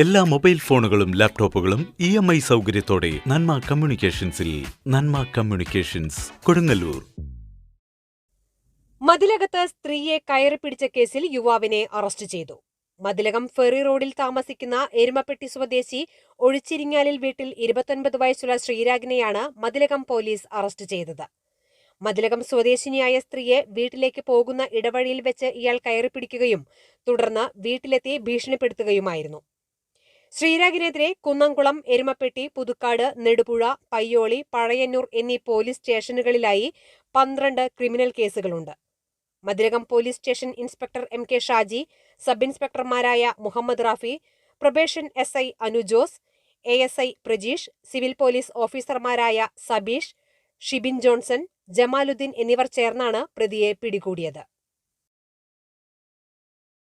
എല്ലാ മൊബൈൽ ഫോണുകളും ലാപ്ടോപ്പുകളും ഇ എം ഐ സൗകര്യത്തോടെ നന്മ കമ്മ്യൂണിക്കേഷൻസിൽ നന്മ കമ്മ്യൂണിക്കേഷൻസ് കൊടുങ്ങല്ലൂർ. മതിലകത്ത് സ്ത്രീയെ കയറി പിടിച്ച കേസിൽ യുവാവിനെ അറസ്റ്റ് ചെയ്തു. മതിലകം ഫെറി റോഡിൽ താമസിക്കുന്ന എരുമപ്പെട്ടി സ്വദേശി ഒഴിച്ചിരിങ്ങാലിൽ വീട്ടിൽ ഇരുപത്തൊൻപത് വയസ്സുള്ള ശ്രീരാഗിനെയാണ് മതിലകം പോലീസ് അറസ്റ്റ് ചെയ്തത്. മതിലകം സ്വദേശിനിയായ സ്ത്രീയെ വീട്ടിലേക്ക് പോകുന്ന ഇടവഴിയിൽ വെച്ച് ഇയാൾ കയറി പിടിക്കുകയും തുടർന്ന് വീട്ടിലെത്തി ഭീഷണിപ്പെടുത്തുകയുമായിരുന്നു. ശ്രീരാഗിനെതിരെ കുന്നംകുളം എരുമപ്പെട്ടി പുതുക്കാട് നെടുപുഴ പയ്യോളി പഴയന്നൂർ എന്നീ പോലീസ് സ്റ്റേഷനുകളിലായി പന്ത്രണ്ട് ക്രിമിനൽ കേസുകളുണ്ട്. Mathirakam police station inspector M K Shaji sub ഇൻസ്പെക്ടർമാരായ Muhammad Rafi probation S I Anujose A S I Prajeesh civil police ഓഫീസർമാരായ സബീഷ് ഷിബിൻ ജോൺസൺ ജമാലുദ്ദീൻ എന്നിവർ ചേർന്നാണ് പ്രതിയെ പിടികൂടിയത്.